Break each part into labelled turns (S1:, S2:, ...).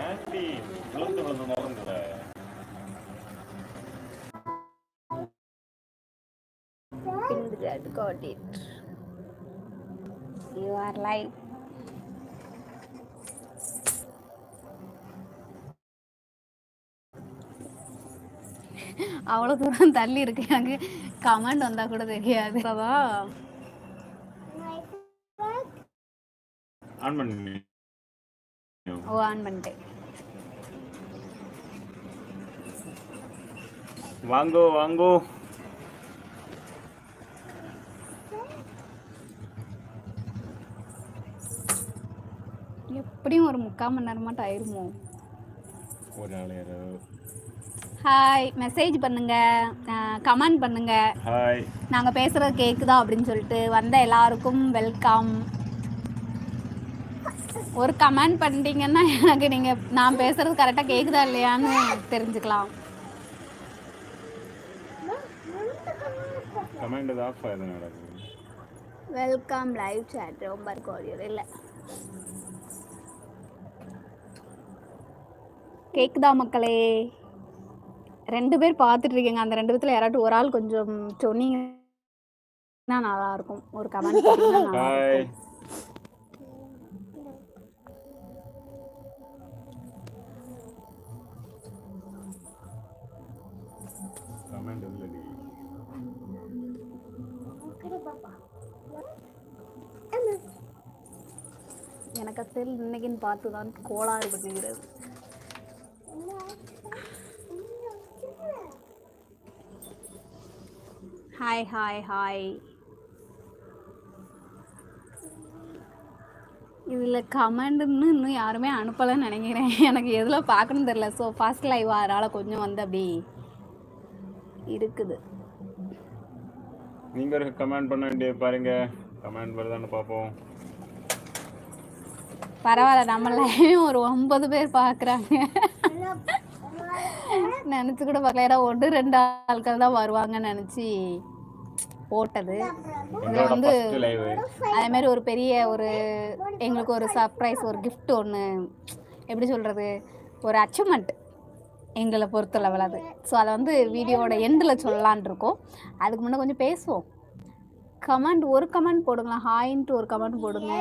S1: ஏன்டி விழுந்து விழுந்து நோங்குற
S2: Kindred got it. You are live. அவ்வளோ தூரம் தள்ளி இருக்கு எனக்கு கமெண்ட் வந்தா கூட தெரியாது அதான்
S1: ஆன் பண்ணி
S2: ஓ ஆன் பண்ணிட்டேன்
S1: வாங்கோ வாங்கோ.
S2: எப்படியும் ஒரு முக்கால் மணி நேரமாட்டம் ஆயிருமோ?
S1: ஒரு நாளையர்
S2: ஹாய் மெசேஜ் பண்ணுங்க. கமெண்ட் பண்ணுங்க.
S1: ஹாய்
S2: நாங்கள் பேசுறது கேக்குதா அப்படின்னு சொல்லிட்டு வந்த எல்லாருக்கும் வெல்கம் ஒரு கமெண்ட் பண்ணிட்டீங்கன்னா எனக்கு நீங்கள் நான் பேசுறது கரெக்டாக கேட்குதா இல்லையான்னு தெரிஞ்சுக்கலாம்.
S1: கமெண்ட் ஆஃப் ஆகுது நடக்குது?
S2: Welcome live chat. ரொம்ப கோரியர் இல்லை. கேக்குதா மக்களே? ரெண்டு பேர் பார்த்துட்டு இருக்கீங்க. அந்த ரெண்டு பேத்துல யாராட்டும் ஒரு ஆள் கொஞ்சம் சொன்னீங்கன்னா நல்லா இருக்கும். ஒரு கமெண்ட்
S1: ஹாய் கமெண்ட்
S2: எனக்கு செல் இன்னைக்குன்னு பார்த்து தான் கோளாறு பண்ணுகிறது ஹாய் ஹாய் ஹாய் இதில் கமெண்ட்னு இன்னும் யாருமே அனுப்பலைன்னு நினைக்கிறேன். எனக்கு எதில் பார்க்கணும் தெரில ஸோ ஃபர்ஸ்ட் லைவ் அதனால் கொஞ்சம் வந்து அப்படி இருக்குது.
S1: நீங்கள் கமெண்ட் பண்ண வேண்டிய பாருங்கள் கமெண்ட் வருதான்னு பார்ப்போம்.
S2: பரவாயில்ல நம்ம லைவ் ஒரு ஒன்பது பேர் பார்க்குறாங்க நினச்சி கூட பார்க்கல. ஏன்னா ஒன்று ரெண்டு ஆட்கள் தான் வருவாங்கன்னு நினச்சி போட்டது.
S1: எங்களோட
S2: வந்து
S1: ஃபர்ஸ்ட் லைவ்
S2: அதே மாதிரி ஒரு பெரிய ஒரு எங்களுக்கு ஒரு சர்ப்ரைஸ் ஒரு gift ஒன்று எப்படி சொல்கிறது ஒரு அச்சீவ்மெண்ட் எங்களை பொறுத்த லெவல் அது. ஸோ அதை வந்து வீடியோவோட எண்டில் சொல்லலான் இருக்கோம். அதுக்கு முன்னே கொஞ்சம் பேசுவோம். கமெண்ட் ஒரு கமெண்ட் போடுங்களேன். ஹாயின்ட்டு ஒரு கமெண்ட் போடுங்க.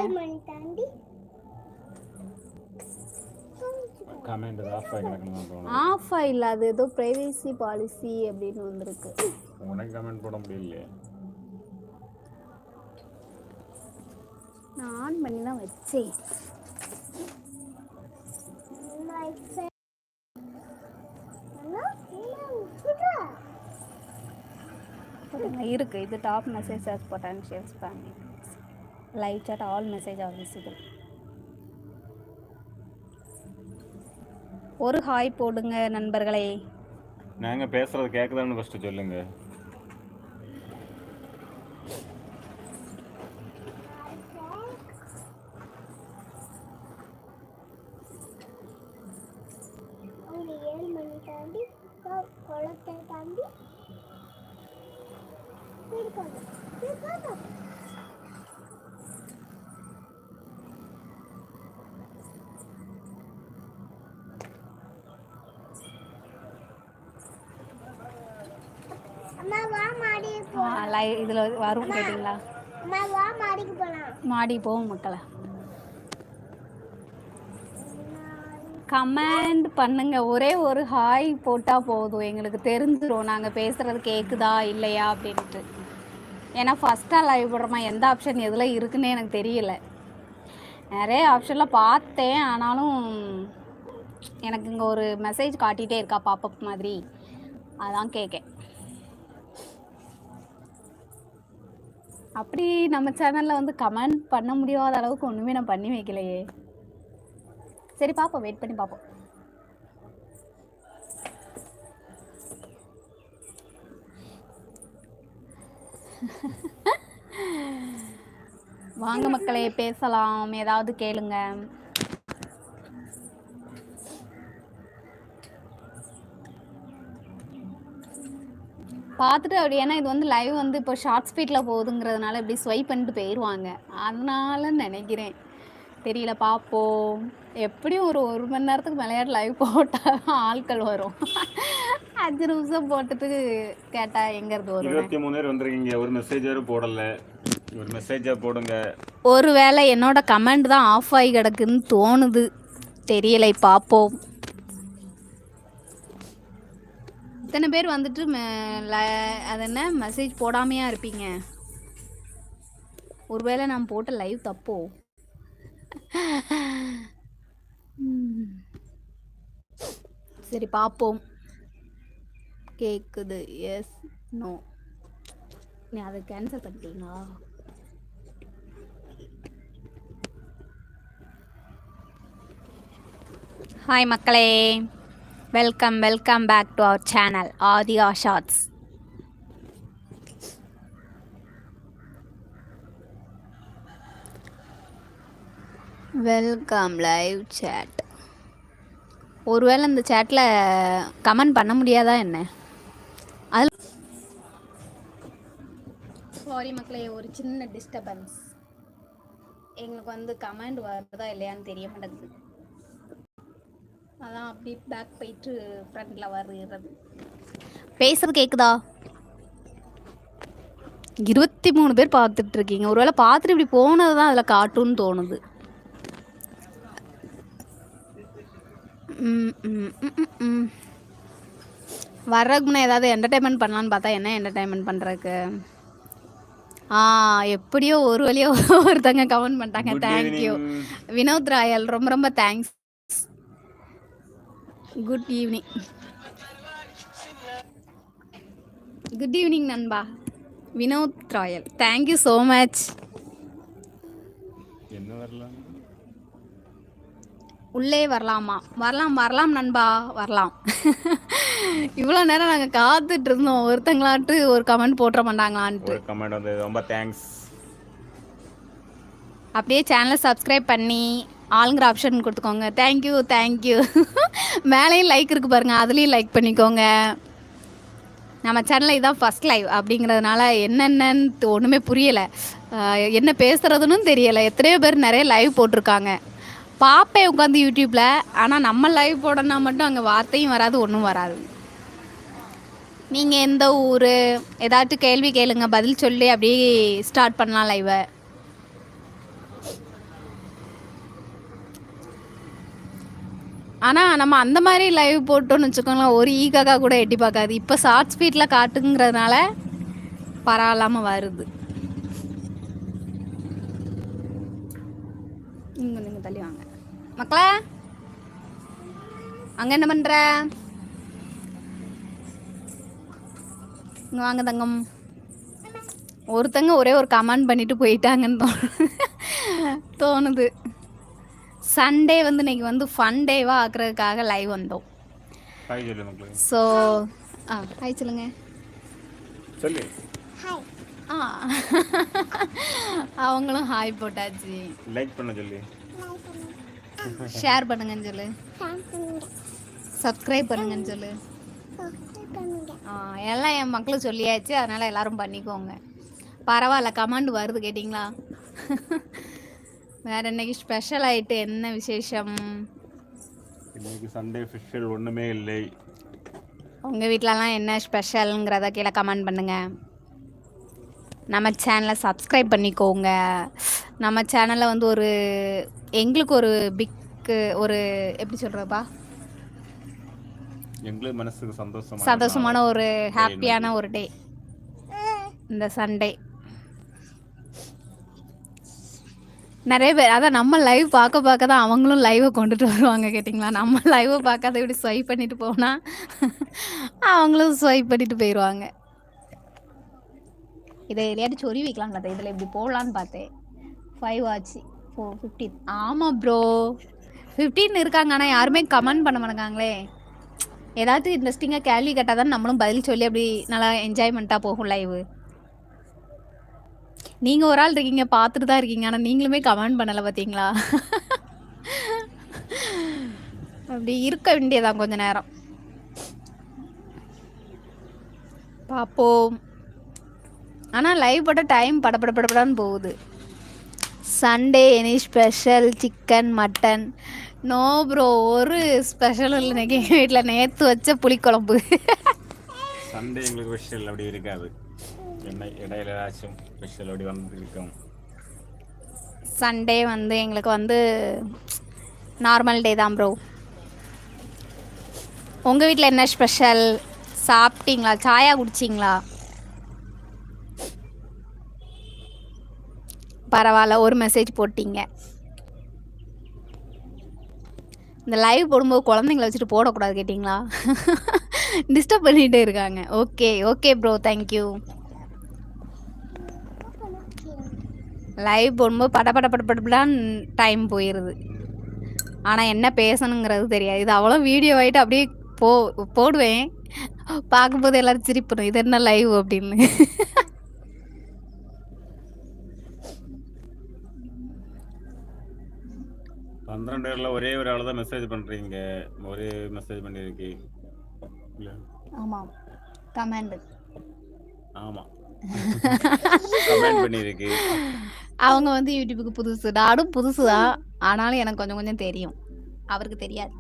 S1: கமெண்ட் ஆஃப் ஆகி கிடக்கணும் தோணுது.
S2: ஆஃப் இல்லை அது ஏதோ ப்ரைவேசி பாலிசி அப்படின்னு வந்திருக்கு.
S1: உனக்கு கமெண்ட் போட முடியலையே.
S2: நான் ஆன் பண்ணி தான் வச்சேன். இருக்கு. இது top message search potential spamming live chat all message are visible ஒரு ஹாய் போடுங்க நண்பர்களே.
S1: நாங்க பேசுறது கேக்குதான்னு ஃபர்ஸ்ட் சொல்லுங்க
S3: அவங்க ஏழு மணி தாண்டி கொ- குளத்தை தாண்டி இருக்காங்க இருக்காங்க அம்மா வா மாடி
S2: லைவ் இதில் வரும் கேட்டிங்களா மாடி போவோம் மக்களை. கமெண்ட் பண்ணுங்க. ஒரே ஒரு ஹாய் போட்டால் போதும். எங்களுக்கு தெரிஞ்சிடும் நாங்கள் பேசுகிறது கேட்குதா இல்லையா அப்படின்ட்டு. ஏன்னா ஃபஸ்ட்டாக லைவ் போடுறோமா? எந்த ஆப்ஷன் எதில் இருக்குன்னே எனக்கு தெரியல. நிறைய ஆப்ஷனில் பார்த்தேன். ஆனாலும் எனக்கு இங்கே ஒரு மெசேஜ் காட்டிகிட்டே இருக்கா பாப்பப் மாதிரி. அதான் கேட்கேன் அப்படி நம்ம சேனலில் வந்து கமெண்ட் பண்ண முடியாத அளவுக்கு ஒன்றுமே நான் பண்ணி வைக்கலையே. சரி பார்ப்போம். வெயிட் பண்ணி பார்ப்போம். வாங்க மக்களே பேசலாம். ஏதாவது கேளுங்க. பார்த்துட்டு அப்படி ஏன்னா இது வந்து லைவ் வந்து இப்போ ஷார்ட் ஸ்பீடில் போகுதுங்கிறதுனால இப்படி ஸ்வைப் பண்ணிட்டு போயிடுவாங்க அதனால நினைக்கிறேன். தெரியல பார்ப்போம். எப்படியும் ஒரு ஒரு மணி நேரத்துக்கு விளையாட்டு லைவ் போட்டால் ஆட்கள் வரும். அஞ்சு நிமிஷம் போட்டதுக்கு கேட்டால் எங்கேருந்து வரும்
S1: இருபத்தி மூணு பேர் வந்திருக்கீங்க. ஒரு மெசேஜ் வேறு போடல. ஒரு மெசேஜை போடுங்க.
S2: ஒருவேளை என்னோட கமெண்ட் தான் ஆஃப் ஆகி கிடக்குன்னு தோணுது. தெரியலை பார்ப்போம். இத்தனை பேர் வந்துட்டு அது என்ன மெசேஜ் போடாமையா இருப்பீங்க? ஒருவேளை நான் போட்ட லைவ் தப்போ? சரி பார்ப்போம் கேக்குது. எஸ் நோ நீ அதை கேன்சல் பண்ணிட்டீங்களா? ஹாய் மக்களே. Welcome welcome back to our channel Aadhiya shorts welcome live chat ஒருவேளை இந்த சேட்டில் கமெண்ட் பண்ண முடியாதா என்ன? அதில் சாரி மக்களே ஒரு சின்ன டிஸ்டர்பன்ஸ் எங்களுக்கு வந்து கமெண்ட் வருதா இல்லையான்னு தெரிய மாட்டேங்குது. அதான் அப்படி பேக் போயிட்டு ஃப்ரண்டில் வருகிறது. பேசுறது கேக்குதா? இருபத்தி மூணு பேர் பார்த்துட்டு இருக்கீங்க ஒருவேளை பார்த்துட்டு இப்படி போனது தான் அதில் காட்டும்னு தோணுது. ம், ம், ம், ம், ம். வர்றதுக்கு முன்னே ஏதாவது என்டர்டைன்மெண்ட் பண்ணலான்னு பார்த்தா என்ன என்டர்டைன்மெண்ட் பண்ணுறதுக்கு ஆ எப்படியோ ஒரு வழியோ ஒருத்தங்க கமெண்ட் பண்ணிட்டாங்க. தேங்க்யூ. வினோத் ராயல் ரொம்ப ரொம்ப thanks good evening good evening நண்பா. Vinod Royal thank you so much
S1: என்ன வரலாம்?
S2: உள்ளே வரலாமா? வரலாம் வரலாம் நண்பா. வரலாம். இவ்வளோ நேரம் நாங்கள் காத்துட்டு இருந்தோம். ஒருத்தங்களாட்டு ஒரு கமெண்ட் போட்டுற மாட்டாங்களான்ட்டு.
S1: கமெண்ட் வந்து ரொம்ப தேங்க்ஸ்
S2: அப்படியே சேனலை சப்ஸ்கிரைப் பண்ணி ஆளுங்கிற ஆப்ஷன் கொடுத்துக்கோங்க. தேங்க்யூ தேங்க்யூ மேலேயும் லைக் இருக்குது பாருங்கள் அதுலேயும் லைக் பண்ணிக்கோங்க. நம்ம சேனலில் இதுதான் ஃபஸ்ட் லைவ் அப்படிங்கிறதுனால என்னென்னு ஒன்றுமே புரியலை. என்ன பேசுகிறதுன்னு தெரியலை. எத்தனையோ பேர் நிறைய லைவ் போட்டிருக்காங்க. பார்ப்பேன் உட்காந்து யூடியூப்பில் ஆனால் நம்ம லைவ் போடனா மட்டும் அங்கே வார்த்தையும் வராது ஒன்றும் வராது. நீங்கள் எந்த ஊர்? ஏதாச்சும் கேள்வி கேளுங்க பதில் சொல்லி அப்படியே ஸ்டார்ட் பண்ணலாம் லைவை ஆனால் நம்ம அந்த மாதிரி லைவ் போட்டோம்னு வச்சுக்கோங்களேன் ஒரு ஈகாக்கா கூட எட்டி பார்க்காது. இப்போ ஷார்ட் ஸ்பீடில் காட்டுங்கிறதுனால பரவாயில்லாமல் வருது. இங்கே நீங்கள் தள்ளி வாங்க. மக்களே அங்கே என்ன பண்ணுற இங்கே வாங்க தங்கம். ஒருத்தங்க ஒரே ஒரு கமெண்ட் பண்ணிட்டு போயிட்டாங்கன்னு தோணு தோணுது. சண்டே வந்து இன்னைக்கு வந்து ஃபன் டேவாக ஆக்குறதுக்காக லைவ் வந்தோம். ஸோ ஆ ஹாய் சொல்லுங்க.
S1: சொல்லு.
S3: ஹாய்
S2: ஆ. அவங்களும் ஹாய் போட்டாச்சு.
S1: லைக் பண்ண சொல்லு.
S3: லைக் பண்ணுங்க
S2: ஷேர் பண்ணுங்கன்னு சொல்லு.
S3: ஷேர் பண்ணுங்க
S2: சப்ஸ்கிரைப் பண்ணுங்கன்னு சொல்லு.
S3: சப்ஸ்கிரைப் பண்ணுங்க.
S2: ஆ எல்லாம் என் மக்களும் சொல்லியாச்சு அதனால் எல்லாரும் பண்ணிக்கோங்க. பரவாயில்ல கமெண்ட் வருது கேட்டிங்களா? வேற இன்னைக்கு ஸ்பெஷல் ஆயிட்டு என்ன விசேஷம்
S1: இன்னைக்கு சண்டே ஸ்பெஷல் ஒன்றுமே இல்லை
S2: உங்கள் வீட்டிலலாம் என்ன ஸ்பெஷலுங்கிறத கீழே கமெண்ட் பண்ணுங்கள் நம்ம சேனலை சப்ஸ்கிரைப் பண்ணிக்கோங்க நம்ம சேனலில் வந்து ஒரு எங்களுக்கு ஒரு பிக்கு ஒரு எப்படி சொல்கிறப்பா
S1: எங்களுக்கு மனசுக்கு சந்தோஷமா
S2: சந்தோஷமான ஒரு ஹாப்பியான ஒரு டே இந்த சண்டே நிறைய பேர் அதான் நம்ம லைவ் பார்க்க பார்க்க தான் அவங்களும் லைவை கொண்டுட்டு வருவாங்க கேட்டிங்களா? நம்ம லைவை பார்க்காத இப்படி ஸ்வைப் பண்ணிட்டு போனால் அவங்களும் ஸ்வைப் பண்ணிட்டு போயிடுவாங்க இதை எதையாட்டி சொறி வைக்கலாம்ல இதில் இப்படி போடலான்னு பார்த்தேன். ஃபைவ் ஆச்சு. ஃபோர் ஃபிஃப்டீன் ஆமாம் ப்ரோ ஃபிஃப்டீன் இருக்காங்க ஆனால் யாருமே கமெண்ட் பண்ண மாட்டாங்களே ஏதாச்சும் இன்ட்ரெஸ்டிங்காக கேள்வி கேட்டால் தான் நம்மளும் பதில் சொல்லி அப்படி நல்லா என்ஜாய்மெண்ட்டாக போகும் லைவு நீங்கள் ஒரு ஆள் இருக்கீங்க பார்த்துட்டு தான் இருக்கீங்க. ஆனால் நீங்களுமே கமெண்ட் பண்ணலை பார்த்தீங்களா? அப்படி இருக்க வேண்டியதான் கொஞ்ச நேரம். பார்ப்போம். ஆனால் லைவ் போட்ட டைம் படபட படப்படான்னு போகுது. Sunday any special chicken mutton no bro ஒரு ஸ்பெஷல் இல்லை. இன்னைக்கு எங்கள் வீட்டில் நேற்று வச்ச புளிக்குழம்பு.
S1: சண்டே எங்களுக்கு ஸ்பெஷல் அப்படி இருக்காது. என்ன இடையில ஏதாச்சும் ஸ்பெஷல் அப்படி வந்து
S2: சண்டே வந்து எங்களுக்கு வந்து நார்மல் டே தான் ப்ரோ உங்கள் வீட்டில் என்ன ஸ்பெஷல் சாப்பிட்டீங்களா? சாயா குடிச்சிங்களா? பரவாயில்ல ஒரு மெசேஜ் போட்டீங்க. இந்த லைவ் போடும்போது குழந்தைங்கள வச்சுட்டு போடக்கூடாது கேட்டிங்களா? டிஸ்டர்ப் பண்ணிகிட்டே இருக்காங்க. Okay okay bro thank you live போடும்போது பட பட பட படப்படான்னு டைம் போயிடுது ஆனால் என்ன பேசணுங்கிறது தெரியாது. இது அவ்வளோ வீடியோ ஆகிட்டு அப்படியே போ போடுவேன். பார்க்கும்போது எல்லாரும் சிரிப்பணும். இது என்ன லைவ் அப்படின்னு.
S1: பன்னிரெண்டு பேர்ல ஒரே ஒரு ஆள் தான் மெசேஜ் பண்றீங்க. ஒரே மெசேஜ் பண்ணிருக்கு இல்ல?
S2: ஆமாம். கமெண்ட்
S1: ஆமா. கமெண்ட் பண்ணிருக்கு
S2: அவங்க வந்து யூடியூபுக்கு புதுசு. நானும் புதுசு தான். ஆனாலும் எனக்கு கொஞ்சம் கொஞ்சம் தெரியும். அவருக்கு தெரியாது.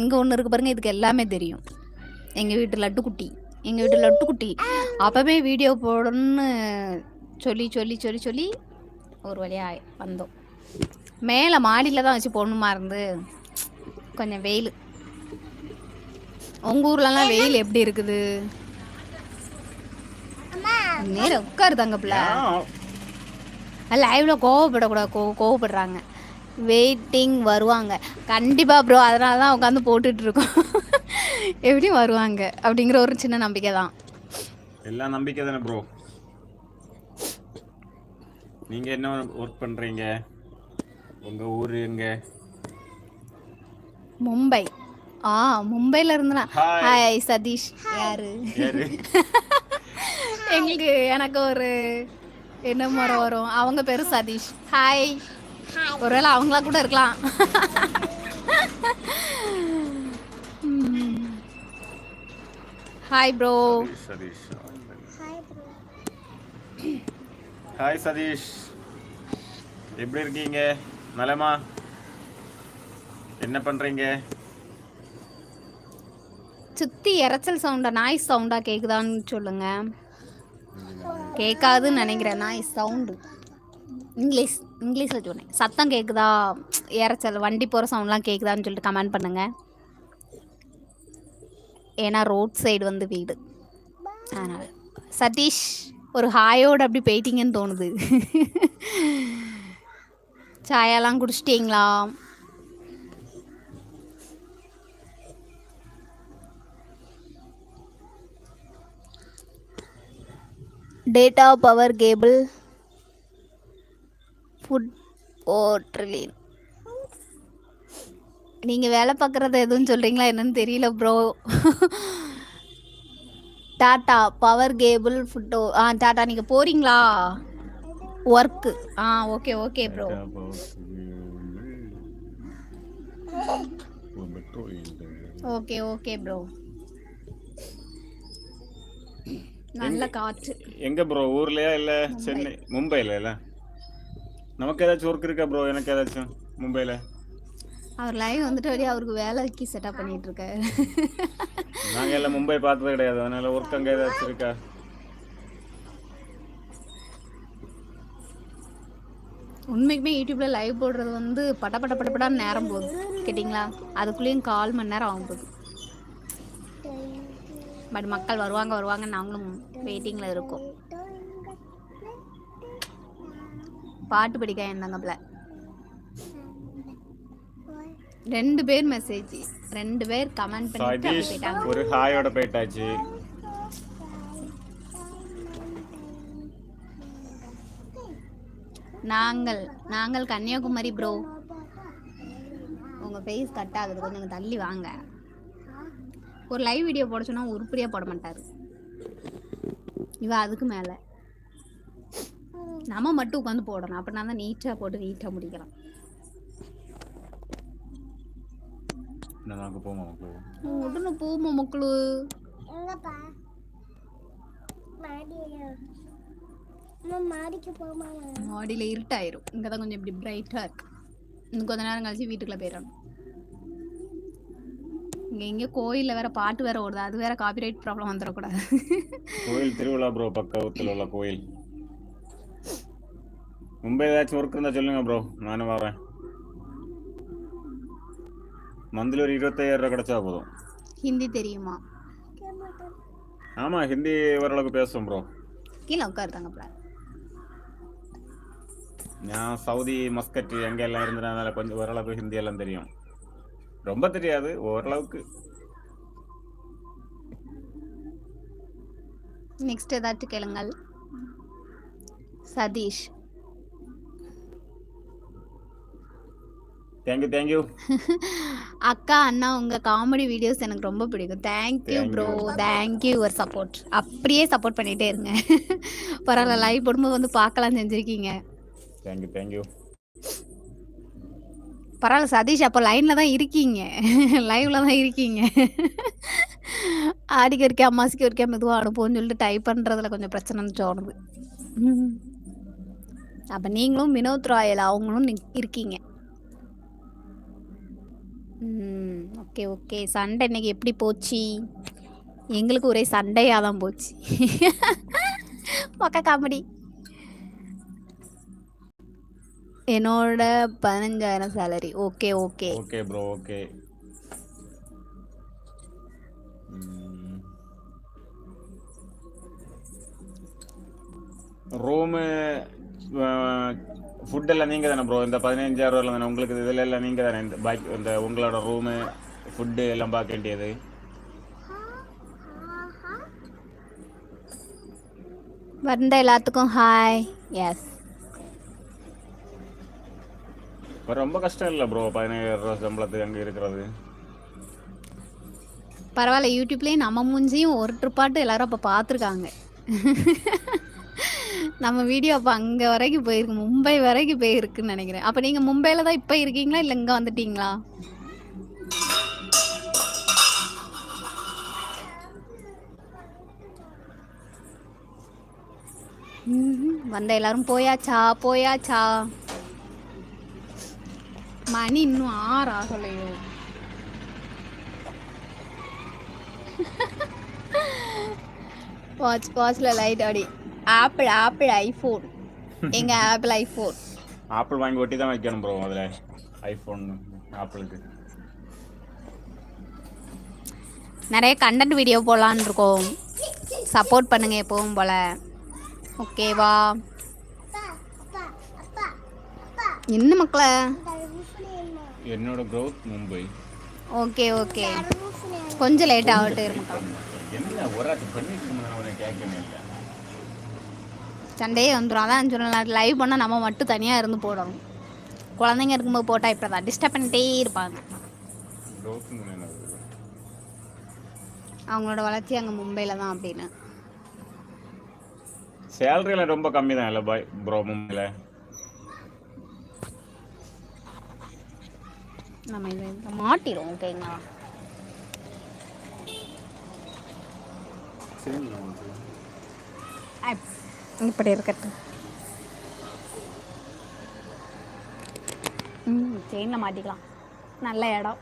S2: இங்கே ஒன்று இருக்கு பாருங்க. இதுக்கு எல்லாமே தெரியும். எங்கள் வீட்டு லட்டு குட்டி எங்கள் வீட்டு லட்டு குட்டி அப்போவே வீடியோ போடணும்னு சொல்லி சொல்லி சொல்லி சொல்லி ஒரு வழியாக வந்தோம். மேலே மாடியில் தான் வச்சு போடணுமா இருந்து கொஞ்சம் வெயில். உங்கள் ஊர்லலாம் வெயில் எப்படி இருக்குது? நேரம் உட்காரு தங்க பிள்ளை லைவ்ல கோவப்படக்கூடாது. கோ கோவப்படுறாங்க. வெயிட்டிங் வருவாங்க. கண்டிப்பாக ப்ரோ அதனால தான் உட்காந்து போட்டுட்டு இருக்கோம் எப்படியும் வருவாங்க. அப்படிங்கிற ஒரு சின்ன நம்பிக்கை தான்.
S1: எல்லாம் நம்பிக்கை தானே ப்ரோ நீங்க என்ன ஒர்க் பண்றீங்க? உங்க ஊரு எங்க?
S2: மும்பை. ஆ மும்பையில் இருந்தனா. ஹாய் சதீஷ். யாரு?
S1: யாரு?
S2: எங்களுக்கு எனக்கு ஒரு என்ன முறை வரும்? அவங்க பேரு சதீஷ். ஹாய் ஒருவேளை அவங்களா கூட இருக்கலாம்.
S1: Hi
S3: bro Satish
S1: hi Satish. எப்படி இருக்கீங்க? நலமா? என்ன பண்றீங்க?
S2: சுற்றி இரைச்சல் சவுண்டா நாய்ஸ் சவுண்டா கேட்குதான்னு சொல்லுங்க. கேட்காதுன்னு நினைக்கிறேன். நான் சவுண்டு இங்கிலீஷ் இங்கிலீஷில் சொன்னேன். சத்தம் கேட்குதா ஏறச்சல் வண்டி போகிற சவுண்ட்லாம் கேட்குதான்னு சொல்லிட்டு கமெண்ட் பண்ணுங்கள் ஏன்னா ரோட் சைடு வந்து வீடு. அதனால். சதீஷ் ஒரு ஹாயோடு அப்படி போயிட்டீங்கன்னு தோணுது. சாயாலாம் குடிச்சிட்டிங்களா? டேட்டா பவர் கேபிள் ஃபுட் ஓட்ரிலின் நீங்கள் வேலை பார்க்குறது எதுவும் சொல்கிறீங்களா என்னன்னு தெரியல ப்ரோ டாட்டா பவர் கேபிள் ஃபுட்டோ ஆ டாட்டா நீங்கள் போகிறீங்களா ஒர்க்கு ஆ okay okay bro okay okay bro நல்ல காற்று.
S1: எங்க ப்ரோ ஊர்லயா இல்ல சென்னை? மும்பைல இல்ல? நமக்கு ஏதாச்சும் ஒர்க் இருக்கா ப்ரோ எனக்கு ஏதாச்சும் மும்பைல?
S2: அவர் லைவ் வந்துட்டு அப்படியே அவருக்கு வேலைக்கு செட்டப் பண்ணிட்டு இருக்காரு.
S1: நாங்க எல்லாம் மும்பை பார்த்தது கிடையாது. அதனால ஒர்க் அங்க ஏதாச்சும் இருக்கா?
S2: உண்மைக்குமே யூடியூப்ல லைவ் போடுறது வந்து பட பட பட படான்னு நேரம் போகுது. கேட்டிங்களா? அதுக்குள்ளேயும் கால் மணி நேரம் ஆகும் போகுது பட் மக்கள் வருவாங்க வருவாங்க நாங்களும் வெயிட்டிங்கில் இருக்கோம். பாட்டு படிக்க என்னங்கப்ல ரெண்டு பேர் மெசேஜ் ரெண்டு பேர் கமெண்ட் பண்ணிட்டு
S1: சதீஷ்
S2: போயிட்டாங்க.
S1: ஒரு ஹாயோட போயிட்டாச்சு.
S2: நாங்கள் நாங்கள் கன்னியாகுமரி ப்ரோ உங்கள் ஃபேஸ் கட் ஆகுது. கொஞ்சம் தள்ளி வாங்க. ஒரு லைவ் வீடியோ போட சொன்னா உருப்படியாக போட மாட்டார். இவ அதுக்கு மேலே. நம்ம மட்டும் உட்காந்து போடணும். அப்படின்னா தான் நீட்டாக போட்டு நீட்டாக முடிக்கலாம். உடனே போமா மக்களு.
S3: எங்கப்பா? மாடியா அம்மா மாடிக்கு போமா?
S2: மாடியில் இருட்டாயிரும். இங்கே தான் கொஞ்சம் இப்படி பிரைட்டாக இருக்கு. இன்னும் கொஞ்ச நேரம் கழிச்சு வீட்டுக்குள்ளே போயிடணும். இங்கே இங்கே கோயிலில் வேற பாட்டு வேற ஓடுது. அது வேற காப்பிரைட் ப்ராப்ளம் வந்துடக்கூடாது
S1: கோயில் திருவிழா ப்ரோ பக்கத்தில் உள்ள கோயில். மும்பை ஏதாச்சும் ஒர்க் இருந்தால் சொல்லுங்க ப்ரோ நானும் வரேன். மந்த்லி ஒரு இருபத்தாயிரம் ரூபா கிடைச்சா போதும்.
S2: ஹிந்தி தெரியுமா?
S1: ஆமாம் ஹிந்தி ஓரளவுக்கு பேசுவேன் ப்ரோ
S2: கீழே உட்காருதாங்க பிள்ளை
S1: நான் சவுதி மஸ்கட் எங்கே எல்லாம் இருந்ததுனால கொஞ்சம் ஓரளவுக்கு ஹிந்தி எல்லாம் தெரியும். ரொம்ப தெரியாது ஓரளவுக்கு.
S2: நெக்ஸ்ட் ஏதாச்சும் கேளுங்கள். சதீஷ்.
S1: தேங்க்யூ தேங்க்யூ
S2: அக்கா அண்ணா உங்க காமெடி வீடியோஸ் எனக்கு ரொம்ப பிடிக்கும். Thank you bro thank you ஒரு சப்போர்ட் அப்படியே சப்போர்ட் பண்ணிட்டே இருங்க. பரவாயில்ல லைவ் போடும்போது வந்து பார்க்கலாம் செஞ்சுருக்கீங்க.
S1: தேங்க்யூ தேங்க்யூ
S2: பரவாயில்ல சதீஷ் அப்போ லைனில் தான் இருக்கீங்க. லைவில் தான் இருக்கீங்க. ஆடிக்கு இருக்கே அம்மாசிக்கு இருக்கே மெதுவாக அனுப்புவோம்னு சொல்லிட்டு டைப் பண்ணுறதுல கொஞ்சம் பிரச்சனைன்னு தோணுது. அப்போ நீங்களும் வினோத் ராயல் அவங்களும் இருக்கீங்க. ம் ஓகே ஓகே சண்டை இன்னைக்கு எப்படி போச்சு? எங்களுக்கு ஒரே சண்டையாக தான் போச்சு. பக்க காமெடி. என்னோட பதினஞ்சாயிரம் salary okay okay
S1: okay bro okay room ஃபுட்டெல்லாம் நீங்கள் தானே ப்ரோ இந்த பதினஞ்சாயிரம் ரூபாயில் தானே உங்களுக்கு இதில் எல்லாம் நீங்கள் தானே இந்த பாக்கி இந்த உங்களோட ரூமு ஃபுட்டு எல்லாம் பார்க்க வேண்டியது?
S2: வந்த எல்லாத்துக்கும் ஹாய் எஸ்
S1: இப்போ ரொம்ப கஷ்டம் இல்லை ப்ரோ பதினேழாயிரம் ரூபா சம்பளத்துக்கு அங்கே இருக்கிறது.
S2: பரவாயில்ல யூடியூப்லேயும் நம்ம மூஞ்சியும் ஒரு ட்ரிப்பாட்டு எல்லாரும் அப்போ பார்த்துருக்காங்க நம்ம வீடியோ அப்போ அங்கே வரைக்கும் போயிருக்கு மும்பை வரைக்கும் போயிருக்குன்னு நினைக்கிறேன். அப்போ நீங்கள் மும்பையில் தான் இப்போ இருக்கீங்களா இல்லை இங்கே வந்துட்டீங்களா? வந்த எல்லாரும் போயாச்சா போயாச்சா? மணி இன்னும் ஆறு ஆகலையோ வாட்ச் வாட்ச்ல லைட் அடி. ஆப்பிள் ஆப்பிள் ஐஃபோன் எங்க ஆப்பிள் ஐஃபோன்
S1: ஆப்பிள் வாங்கி ஒட்டி தான் வைக்கணும் ப்ரோ அதில். ஐஃபோன் ஆப்பிளுக்கு
S2: நிறைய கண்டென்ட் வீடியோ போடலான்னு இருக்கோம். சப்போர்ட் பண்ணுங்க எப்பவும் போல. ஓகேவா
S3: அப்பா அப்பா அப்பா அப்பா.
S2: என்ன மக்களே?
S1: என்னோட க்ரோத் மும்பை.
S2: Okay
S3: okay.
S2: கொஞ்சம் லேட் ஆகட்டும் இருக்கும்
S1: என்ன ஒரு ஆட்டு பண்ணிட்டு கேட்கவே இல்லை.
S2: சண்டையே வந்துடும் அதான் சொன்னேன் லைவ் பண்ணால் நம்ம மட்டும் தனியாக இருந்து போடணும். குழந்தைங்க இருக்கும்போது போட்டால் இப்போ தான் டிஸ்டர்ப் பண்ணிட்டே இருப்பாங்க. அவங்களோட வளர்ச்சி அங்கே மும்பையில் தான் அப்படின்னு.
S1: சேலரியில் ரொம்ப கம்மி தான் இல்லை பாய் ப்ரோ மும்பையில்.
S2: நம்ம இதை இதை மாட்டிடும் ஓகேங்களா இப்படி இருக்கட்டும். ம் செயினில் மாட்டிக்கலாம். நல்ல இடம்.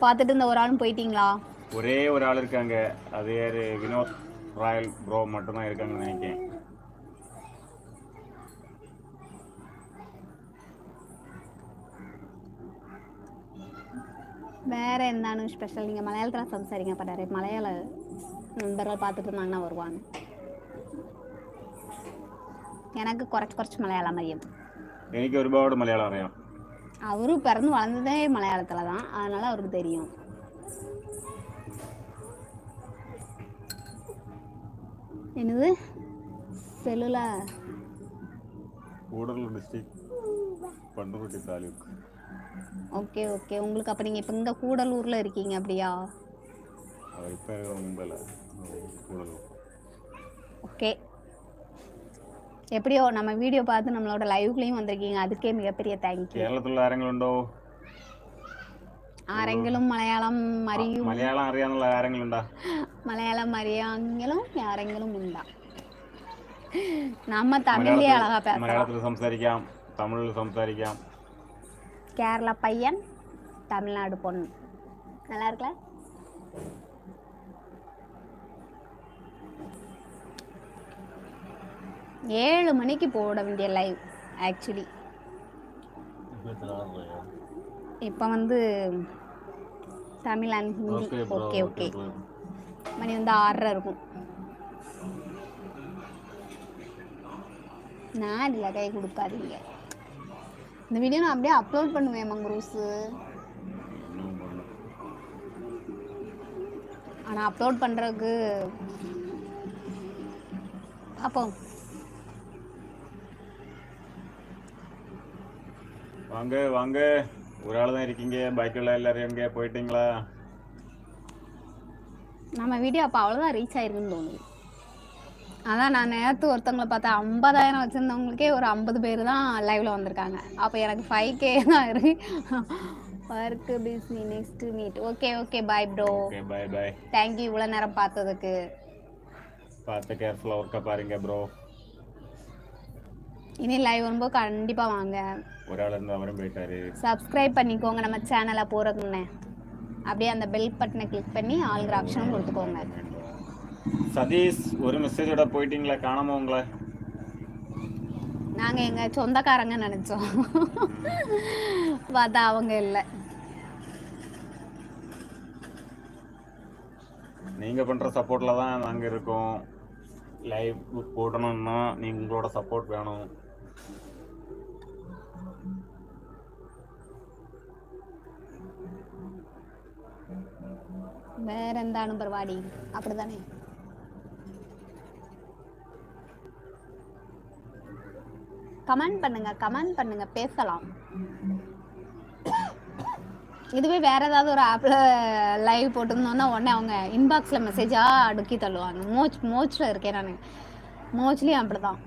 S2: பார்த்துட்டு இந்த ஒரு ஆளும் போயிட்டீங்களா?
S1: ஒரே ஒரு ஆள் இருக்காங்க. அது யார்? வினோத் ராயல் ப்ரோ மட்டும்தான் இருக்காங்கன்னு நினைக்கிறேன்.
S2: வேற എന്താണ് ஸ்பெஷல் நீங்கள் மலையாளத்தில் സംസാരിക്കാൻ പറ്റാറ് മലയാള நண்பர்கள் பார்த்துட்டு இருந்தாங்கன்னா வருவாங்க எனக்கு കുറച്ച് കുറച്ച് മലയാളം അറിയും
S1: എനിക്ക് ഒരുപാട് മലയാളം അറിയാം
S2: அவரும் பிறந்து வளர்ந்ததே மலையாளத்தில் தான் அதனால அவருக்கு தெரியும் என்னது செல்லுல
S1: Koodallur district പണ്ടുരുട്ടി taluk
S2: okay okay உங்களுக்கு அப்போ நீங்கள் இப்போ இங்கே கூடலூரில் இருக்கீங்க அப்படியா
S1: ഇപ്പം മുമ്പല്ല കൂടല്ലൂർ
S2: ஓகே எப்படியோ நம்ம வீடியோ பார்த்து நம்மளோட லைவ்லேயும் வந்திருக்கீங்க அதுக்கே மிகப்பெரிய தேங்க்யூ
S1: കേരളത്തിലുള്ള ആരെങ്കിലും ഉണ്ടോ
S2: ആരെങ്കിലും മലയാളം അറിയും
S1: മലയാളം അറിയാന്നുള്ള ആരെങ്കിലും ഉണ്ടോ
S2: മലയാളം അറിയാമെങ്കിലും ആരെങ്കിലും ഉണ്ടാ நம்ம தமிழ்லயே அழகா
S1: മലയാളത്തിൽ
S2: பேசலாம்
S1: മലയാളത്തിൽ സംസാരിക്കാം തമിഴിൽ സംസാരിക്കാം
S2: கேரளா பையன் தமிழ்நாடு பொண்ணு நல்லா இருக்குல்ல ஏழு மணிக்கு போட வேண்டிய லைவ் ஆக்சுவலி இப்போ வந்து Tamil
S1: and Hindi
S2: okay okay மணி வந்து ஆறரை இருக்கும். நான் இல்லை கை கொடுக்காதீங்க. இந்த வீடியோ நான் அப்படியே அப்லோட் பண்ணுவேன் மங்குரூஸு ஆனால் அப்லோட் பண்ணுறதுக்கு பார்ப்போம்
S1: வாங்க வாங்க. ஒரு ஆள் தான் இருக்கீங்க. பாக்கியுள்ள எல்லாரும் எங்க? போயிட்டீங்களா?
S2: நம்ம வீடியோ அப்போ அவ்வளோதான் ரீச் ஆயிருக்குன்னு தோணுது. அதான் நான் நேற்று ஒருத்தவங்களை பார்த்தேன். ஐம்பதாயிரம் வச்சுருந்தவங்களுக்கே ஒரு ஐம்பது பேர் தான் லைவில் வந்திருக்காங்க. அப்போ எனக்கு ஃபைவ் கே தான் இருக்கு. Work பிஸ்னி next meet okay okay bye bro
S1: okay bye bye
S2: thank you இவ்வளோ நேரம் பார்த்ததுக்கு.
S1: பார்த்து கேர்ஃபுல்லாக ஒர்க்கை பாருங்க ப்ரோ
S2: இனி லைவ் வரும்போது கண்டிப்பாக வாங்க.
S1: ஒரு ஆள் இருந்து அவரும் போயிட்டாரு.
S2: சப்ஸ்கிரைப் பண்ணிக்கோங்க. நம்ம சேனலை போகிறதுக்குன்னு அப்படியே அந்த பெல் பட்டனை கிளிக் பண்ணி ஆளுங்கிற ஆப்ஷனும் கொடுத்துக்கோங்க.
S1: சதீஷ் ஒரு மெசேஜோட போயிட்டீங்களா காணாம உங்களை.
S2: நாங்கள் எங்கள் சொந்தக்காரங்க நினச்சோம். பார்த்தா அவங்க இல்லை.
S1: நீங்க பண்ற சப்போர்ட்ல தான் நாங்க இருக்கோம். லைவ் போடணும்னா நீங்க உங்களோட சப்போர்ட் வேணும்.
S2: வேற எந்த அனுபர்வாடி அப்படிதானே கமெண்ட் பண்ணுங்க கமெண்ட் பண்ணுங்க பேசலாம். இதுவே வேற ஏதாவது ஒரு ஆப்ல லைவ் போட்டிருந்தோம்னா உடனே அவங்க இன்பாக்ஸ்ல மெசேஜா அடுக்கி தள்ளுவாங்க. மோச் மோச்ல இருக்கேன் நான். மோச்லயும் அப்படிதான்.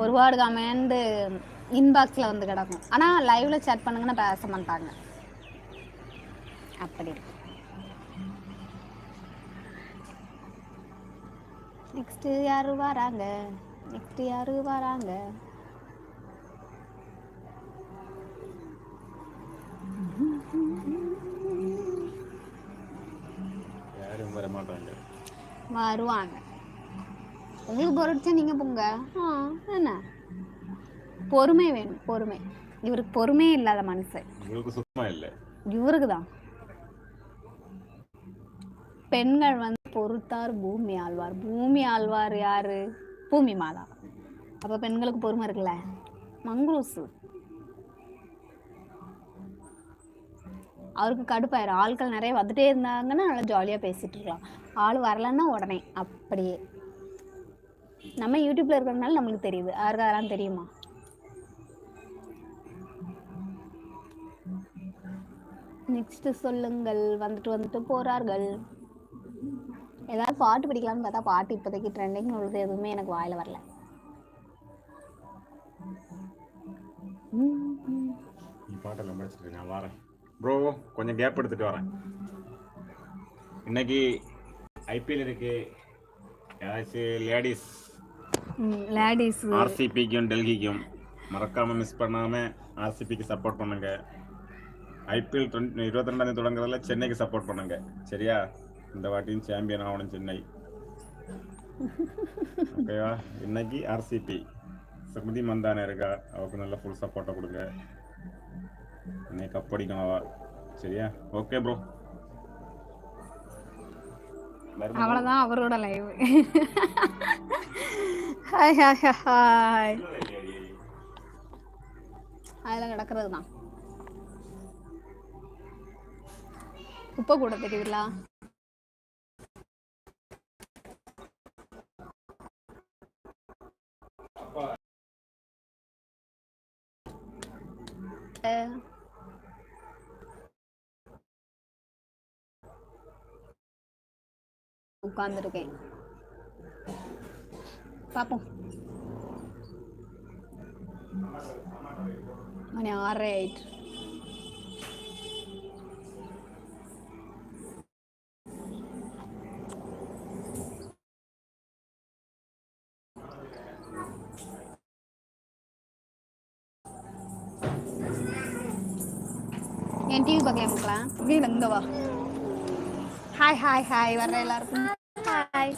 S2: ஒரு வார்டு கமெண்ட் இன்பாக்ஸ்ல வந்து கிடக்கும். ஆனா லைவ்ல சேட் பண்ணுங்கன்னா பேச மாட்டாங்க. அப்படி நெக்ஸ்ட் யாரு வராங்க? நெக்ஸ்ட் யாரு வராங்க.
S1: யாரும் வர மாட்டாங்க.
S2: வருவாங்க. உங்களுக்கு பொருட்சா நீங்க போங்க. ஆ என்ன? பொறுமை வேணும் பொறுமை. இவருக்கு பொறுமையே இல்லாத மனுஷன்.
S1: உங்களுக்கு சுத்தமா இல்லை.
S2: இவருக்கு தான். பெண்கள் வந்து பொறுத்தார் பூமி ஆழ்வார். பூமி ஆழ்வார் யாரு? பூமி மாதா அப்ப பெண்களுக்கு பொறுமை இருக்குல்ல? மங்குரூசு. அவருக்கு கடுப்பாயிரும். ஆட்கள் நிறைய வந்துட்டே இருந்தாங்கன்னா நல்லா ஜாலியாக பேசிட்டு இருக்கலாம். ஆள் வரலன்னா உடனே அப்படியே. நம்ம யூடியூப்ல இருக்கிறதுனால நம்மளுக்கு தெரியுது. யாருக்கு அதெல்லாம் தெரியுமா? நெக்ஸ்ட் சொல்லுங்கள். வந்துட்டு வந்துட்டு போறார்கள். ஏதாவது பாட்டு படிக்கலாம்னு பார்த்தா பாட்டு இப்போதைக்கு ட்ரெண்டிங் உள்ளது எதுவுமே எனக்கு வாயில வரல.
S1: பாட்டெல்லாம் படிச்சுட்டு நான் வரேன். ப்ரோ கொஞ்சம் கேப் எடுத்துட்டு வரேன். இன்னைக்கு ஐபிஎல் இருக்கு. ஏதாச்சும் லேடிஸ்
S2: லேடிஸ்
S1: ஆர்சிபிக்கும் டெல்லிக்கும் மறக்காம மிஸ் பண்ணாம ஆர்சிபிக்கு சப்போர்ட் பண்ணுங்க. ஐபிஎல் இருபத்தி ரெண்டாம் தேதி தொடங்குறதுல சென்னைக்கு சப்போர்ட் பண்ணுங்க. சரியா? இந்த வாட்டியும் சாம்பியன் ஆகணும் சென்னை. ஓகேவா? இன்னைக்கு ஆர்சிபி சுமதி மந்தான இருக்கா? அவருக்கு நல்ல ஃபுல் சப்போர்ட்டை கொடுங்க. இன்னைக்கு கப் அடிக்கணும் அவ. சரியா? ஓகே ப்ரோ
S2: அவ்வளவுதான் அவரோட லைவ் ஹாய் ஹாய் ஹாய் அதில் நடக்கிறது தான் குப்பை கூட தெரியுதுங்களா உட்கார்ந்துருக்கேன் பார்ப்போம் மணி ஆறரை ஆயிட்டு வீடு இங்க வா. ஹாய் ஹாய் ஹாய் வர்ற எல்லாருக்கும். ஹாய்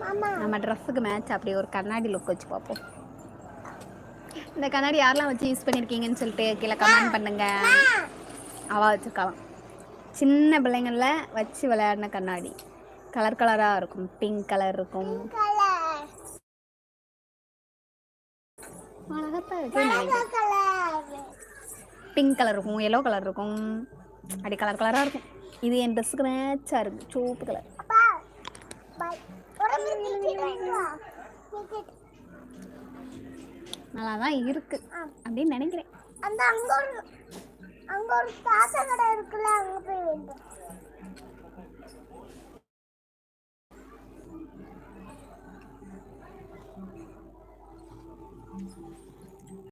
S3: மாமா
S2: நம்ம ட்ரெஸ்ஸுக்கு மேட்ச் அப்படி ஒரு கண்ணாடி லுக் வச்சு பார்ப்போம். இந்த கண்ணாடி யாரெல்லாம் வச்சு யூஸ் பண்ணியிருக்கீங்கன்னு சொல்லிட்டு கீழே கமெண்ட் பண்ணுங்க. அவ வச்சுருக்கலாம் சின்ன பிள்ளைங்கள வச்சு விளையாடின கண்ணாடி. கலர் கலராக இருக்கும். பிங்க் கலர் இருக்கும். பிங்க் கலர் இருக்கும். எல்லோ கலர் இருக்கும். அப்படி கலர் கலராக இருக்கும். இது என் ட்ரெஸ்ஸுக்கு மேட்சாக இருக்குது சோப்பு கலர் நல்லா தான் இருக்குது அப்படின்னு நினைக்கிறேன்.
S3: அந்த அங்க ஒரு அங்க ஒரு தாத்தா கடை இருக்குல்ல அங்க போய் வேண்டும்